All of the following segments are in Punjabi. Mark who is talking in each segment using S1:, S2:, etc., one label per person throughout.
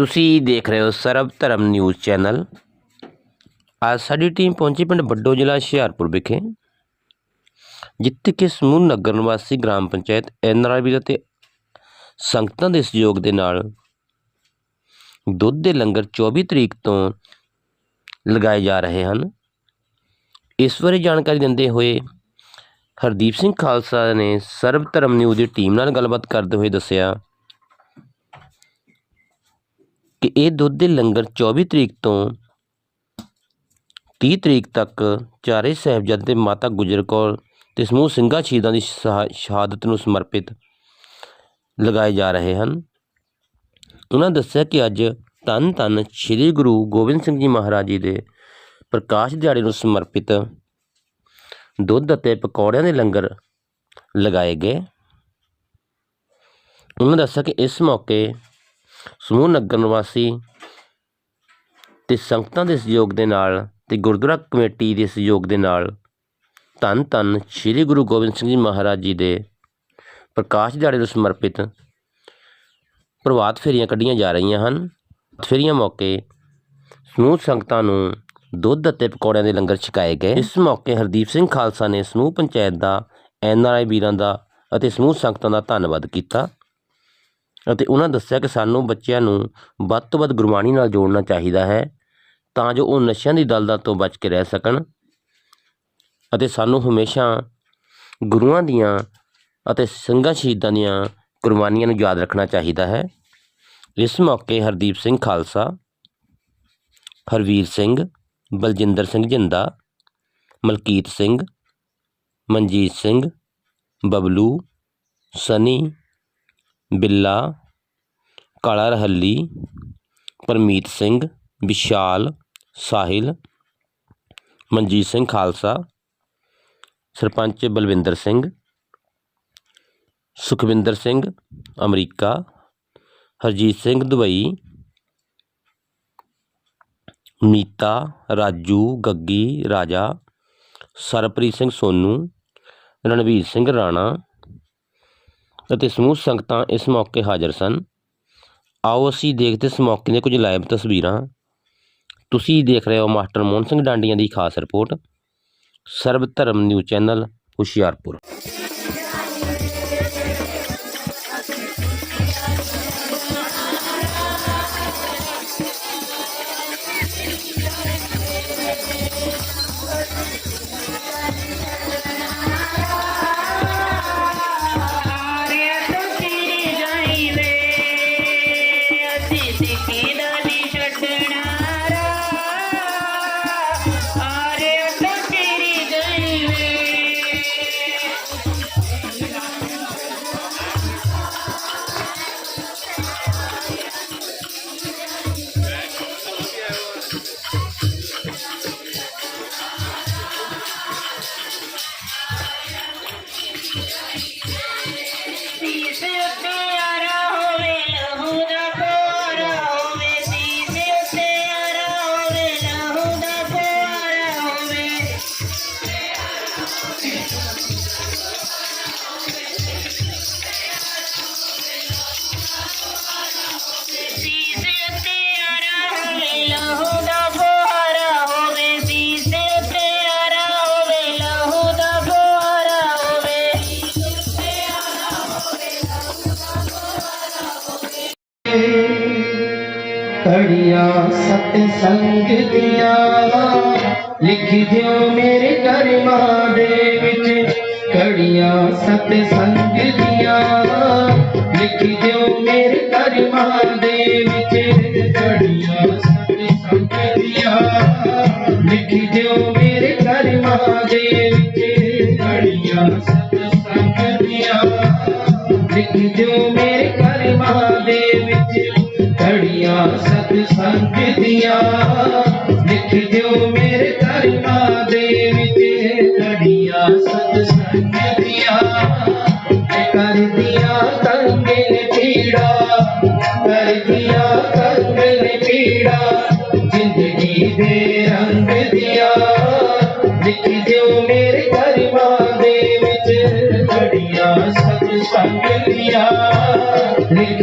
S1: ਤੁਸੀਂ ਦੇਖ ਰਹੇ ਹੋ ਸਰਬ ਧਰਮ ਨਿਊਜ਼ ਚੈਨਲ। ਅੱਜ ਸਾਡੀ ਟੀਮ ਪਹੁੰਚੀ ਪਿੰਡ ਵੱਡੋ ਜ਼ਿਲ੍ਹਾ ਹੁਸ਼ਿਆਰਪੁਰ ਵਿਖੇ, ਜਿੱਥੇ ਕਿ ਸਮੂਹ ਨਗਰ ਨਿਵਾਸੀ ਗ੍ਰਾਮ ਪੰਚਾਇਤ ਐਨਆਰਆਈਬੀ ਅਤੇ ਸੰਗਤਾਂ ਦੇ ਸਹਿਯੋਗ ਦੇ ਨਾਲ ਦੁੱਧ ਦੇ ਲੰਗਰ 24 ਤਰੀਕ ਤੋਂ ਲਗਾਏ ਜਾ ਰਹੇ ਹਨ। ਇਸ ਬਾਰੇ ਜਾਣਕਾਰੀ ਦਿੰਦੇ ਹੋਏ ਹਰਦੀਪ ਸਿੰਘ ਖਾਲਸਾ ਨੇ ਸਰਬ ਧਰਮ ਨਿਊਜ਼ ਦੀ ਟੀਮ ਨਾਲ ਗੱਲਬਾਤ ਕਰਦੇ ਹੋਏ ਦੱਸਿਆ ਕਿ ਇਹ ਦੁੱਧ ਦੇ ਲੰਗਰ 24 ਤਰੀਕ ਤੋਂ 30 ਤਰੀਕ ਤੱਕ ਚਾਰੇ ਸਾਹਿਬਜ਼ਾਦੇ ਤੇ ਮਾਤਾ ਗੁਜਰ ਕੌਰ ਤੇ ਸਮੂਹ ਸਿੰਘਾਂ ਸ਼ਹੀਦਾਂ ਦੀ ਸ਼ਹਾ- ਸ਼ਹਾਦਤ ਨੂੰ ਸਮਰਪਿਤ ਲਗਾਏ ਜਾ ਰਹੇ ਹਨ। ਉਹਨਾਂ ਦੱਸਿਆ ਕਿ ਅੱਜ ਧੰਨ ਧੰਨ ਸ੍ਰੀ ਗੁਰੂ ਗੋਬਿੰਦ ਸਿੰਘ ਜੀ ਮਹਾਰਾਜ ਜੀ ਦੇ ਪ੍ਰਕਾਸ਼ ਦਿਹਾੜੇ ਨੂੰ ਸਮਰਪਿਤ ਦੁੱਧ ਅਤੇ ਪਕੌੜਿਆਂ ਦੇ ਲੰਗਰ ਲਗਾਏ ਗਏ। ਉਹਨਾਂ ਦੱਸਿਆ ਕਿ ਇਸ ਮੌਕੇ ਸਮੂਹ ਨਗਰ ਨਿਵਾਸੀ ਤੇ ਸੰਗਤਾਂ ਦੇ ਸਹਿਯੋਗ ਦੇ ਨਾਲ ਤੇ ਗੁਰਦੁਆਰਾ ਕਮੇਟੀ ਦੇ ਸਹਿਯੋਗ ਦੇ ਨਾਲ ਧੰਨ ਧੰਨ ਸ੍ਰੀ ਗੁਰੂ ਗੋਬਿੰਦ ਸਿੰਘ ਜੀ ਮਹਾਰਾਜ ਜੀ ਦੇ ਪ੍ਰਕਾਸ਼ ਦਿਹਾੜੇ ਨੂੰ ਸਮਰਪਿਤ ਪ੍ਰਭਾਤ ਫੇਰੀਆਂ ਕੱਢੀਆਂ ਜਾ ਰਹੀਆਂ ਹਨ। ਫੇਰੀਆਂ ਮੌਕੇ ਸਮੂਹ ਸੰਗਤਾਂ ਨੂੰ ਦੁੱਧ ਅਤੇ ਪਕੌੜਿਆਂ ਦੇ ਲੰਗਰ ਛਕਾਏ ਗਏ। ਇਸ ਮੌਕੇ ਹਰਦੀਪ ਸਿੰਘ ਖਾਲਸਾ ਨੇ ਸਮੂਹ ਪੰਚਾਇਤ ਦਾ ਐਨਆਰਆਈ ਵੀਰਾਂ ਦਾ ਅਤੇ ਸਮੂਹ ਸੰਗਤਾਂ ਦਾ ਧੰਨਵਾਦ ਕੀਤਾ। ਅਤੇ ਉਹਨਾਂ ਦੱਸਿਆ ਕਿ ਸਾਨੂੰ ਬੱਚਿਆਂ ਨੂੰ ਵੱਧ ਤੋਂ ਵੱਧ ਗੁਰਬਾਣੀ ਨਾਲ ਜੋੜਨਾ ਚਾਹੀਦਾ ਹੈ ਤਾਂ ਜੋ ਉਹ ਨਸ਼ਿਆਂ ਦੀ ਦਲਦਲ ਤੋਂ ਬਚ ਕੇ ਰਹਿ ਸਕਣ ਅਤੇ ਸਾਨੂੰ ਹਮੇਸ਼ਾ ਗੁਰੂਆਂ ਦੀਆਂ ਅਤੇ ਸਿੰਘਾਂ ਸ਼ਹੀਦਾਂ ਦੀਆਂ ਕੁਰਬਾਨੀਆਂ ਨੂੰ ਯਾਦ ਰੱਖਣਾ ਚਾਹੀਦਾ ਹੈ। ਇਸ ਮੌਕੇ ਹਰਦੀਪ ਸਿੰਘ ਖਾਲਸਾ, ਹਰਵੀਰ ਸਿੰਘ, ਬਲਜਿੰਦਰ ਸਿੰਘ ਜਿੰਦਾ, ਮਲਕੀਤ ਸਿੰਘ, ਮਨਜੀਤ ਸਿੰਘ, ਬਬਲੂ, ਸਨੀ ਬਿੱਲਾ, ਕਾਲਾ ਰਹੱਲੀ, ਪਰਮੀਤ ਸਿੰਘ, ਵਿਸ਼ਾਲ, ਸਾਹਿਲ, ਮਨਜੀਤ ਸਿੰਘ ਖਾਲਸਾ, ਸਰਪੰਚ ਬਲਵਿੰਦਰ ਸਿੰਘ, ਸੁਖਵਿੰਦਰ ਸਿੰਘ, ਅਮਰੀਕਾ, ਹਰਜੀਤ ਸਿੰਘ ਦੁਬਈ, ਮੀਤਾ, ਰਾਜੂ, ਗੱਗੀ, ਰਾਜਾ ਸਰਪ੍ਰੀਤ ਸਿੰਘ ਸੋਨੂ, ਰਣਵੀਰ ਸਿੰਘ ਰਾਣਾ ਅਤੇ ਸਮੂਹ ਸੰਗਤਾਂ ਇਸ ਮੌਕੇ ਹਾਜ਼ਰ ਸਨ। ਆਓ ਅਸੀਂ ਦੇਖਦੇ ਇਸ ਮੌਕੇ ਦੀਆਂ ਕੁਝ ਲਾਈਵ ਤਸਵੀਰਾਂ। ਤੁਸੀਂ ਦੇਖ ਰਹੇ ਹੋ ਮਾਸਟਰ ਮੋਹਨ ਸਿੰਘ ਡਾਂਡੀਆਂ ਦੀ ਖਾਸ report. Sarab Dharam news channel Hoshiarpur.
S2: ਅਸੀਂ ਸਿੱਖੀ
S3: ਕੜੀਆਂ ਸਤ ਸੰਗ ਦੀਆਂ ਲਿਖ ਦਿਓ ਮੇਰੇ ਕਰਮਾਂ ਦੇ ਵਿੱਚ ਕੜੀਆਂ ਸਤ ਸੰਗ ਦੀਆਂ ਲਿਖ ਦਿਓ ਮੇਰੇ ਕਰਮਾਂ ਦੇ ਵਿੱਚ ਕੜੀਆਂ ਸਤ ਸੰਗ ਦੀਆਂ ਲਿਖ ਦਿਓ ਮੇਰੇ ਕਰਮਾਂ ਦੇ ਵਿੱਚ ਕੜੀਆਂ ਸਤ ਸੰਗ ਦੀਆਂ ਲਿਖ ਦਿਓ ਸਤ ਸੰਗ ਦੀਆਂ ਲਿਖ ਦਿਓ ਮੇਰੇ ਕਰਮਾਂ ਦੇ ਵਿੱਚ ਘੜੀਆਂ ਸਤ ਸੰਗ ਦੀਆਂ ਕਰਦੀਆਂ ਕੰਗੇ ਨੇ ਪੀੜਾ ਕਰਦੀਆਂ ਕੰਗੇ ਨੇ ਪੀੜਾ ਜ਼ਿੰਦਗੀ ਦੇ ਰੰਗ ਦੀਆਂ ਲਿਖ ਦਿਓ ਮੇਰੇ ਕਰਮਾਂ ਦੇ ਵਿੱਚ ਘੜੀਆਂ ਸਤ ਸੰਗ ਦੀਆਂ ਲਿਖ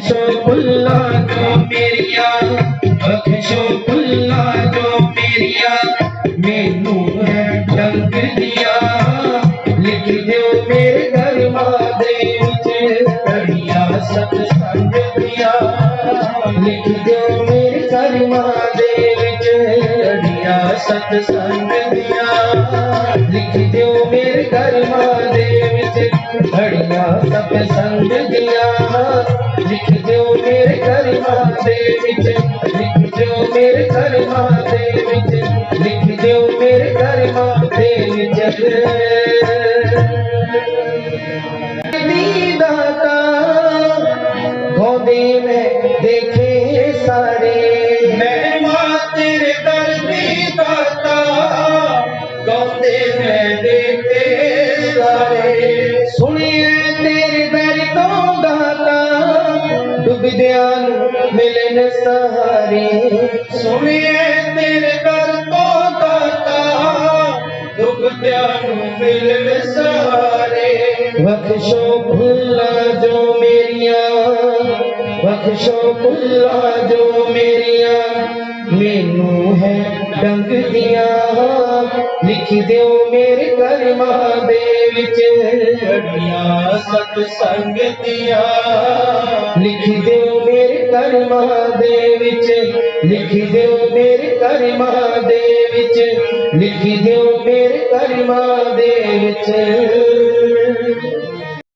S3: ਸਹਾਰੇ ਬਖਸ਼ੋ ਭੁੱਲਾ ਜੋ ਮੇਰੀਆਂ ਬਖਸ਼ੋ ਭੁੱਲਾ ਜੋ ਮੇਰੀਆਂ ਮੈਨੂੰ ਹੈ ਡੰਗ ਦੀਆਂ ਲਿਖ ਦਿਓ ਮੇਰੇ ਕਰਮਾਂ ਦੇ ਵਿੱਚ ਕੜੀਆਂ ਸਤ ਸੰਗ ਦੀਆਂ ਲਿਖ ਦਿਓ ਮੇਰੇ ਕਰਮਾਂ ਦੇ ਵਿੱਚ ਕੜੀਆਂ ਸਤ ਸੰਗ ਦੀਆਂ ਲਿਖ ਦਿਓ ਮੇਰੇ ਕਰਮਾਂ ਦੇ ਵਿੱਚ ਘੜੀਆਂ ਸਤ ਸੰਗ ਦੀਆਂ। ਲਿਖ ਦਿਓ ਮੇਰੇ ਕਰਮਾਂ ਦੇ ਵਿੱਚ, ਲਿਖ ਦਿਓ ਮੇਰੇ ਕਰਮਾਂ ਦੇ ਵਿੱਚ, ਲਿਖ ਦਿਓ ਮੇਰੇ ਕਰਮਾਂ ਦੇ ਵਿੱਚ। ਸਾਰੇ ਤੇਰੇ ਦਰ ਤੋਂ ਦਾਤਾ, ਡੁੱਬਦਿਆਂ ਨੂੰ ਮਿਲਣ ਸਹਾਰੇ ਸੁਣੀਏ ਤੇਰੇ ਦਰ ਤੋਂ ਦਾਤਾ, ਡੁੱਬਦਿਆਂ ਨੂੰ ਮਿਲਣ ਸਹਾਰੇ ਬਖਸ਼ੋ ਭੁੱਲਾ ਜੋ ਮੇਰੀਆਂ ਬਖਸ਼ੋ ਭੁੱਲਾ ਜੋ ਮੇਰੀਆਂ। ਮੈਨੂੰ ਹੈ ਡੰਗ ਦੀਆਂ ਲਿਖ ਦਿਓ ਮੇਰੇ ਕਰਮਾਂ ਦੇ ਵਿੱਚ। ਅੜੀਆਂ ਸਤ ਸੰਗ ਦੀਆਂ। ਲਿਖ ਦਿਓ ਮੇਰੇ ਕਰਮਾਂ ਦੇ ਵਿੱਚ। ਲਿਖ ਦਿਓ ਮੇਰੇ ਕਰਮਾਂ ਦੇ ਵਿੱਚ। ਲਿਖ ਦਿਓ ਮੇਰੇ ਕਰਮਾਂ ਦੇ ਵਿੱਚ।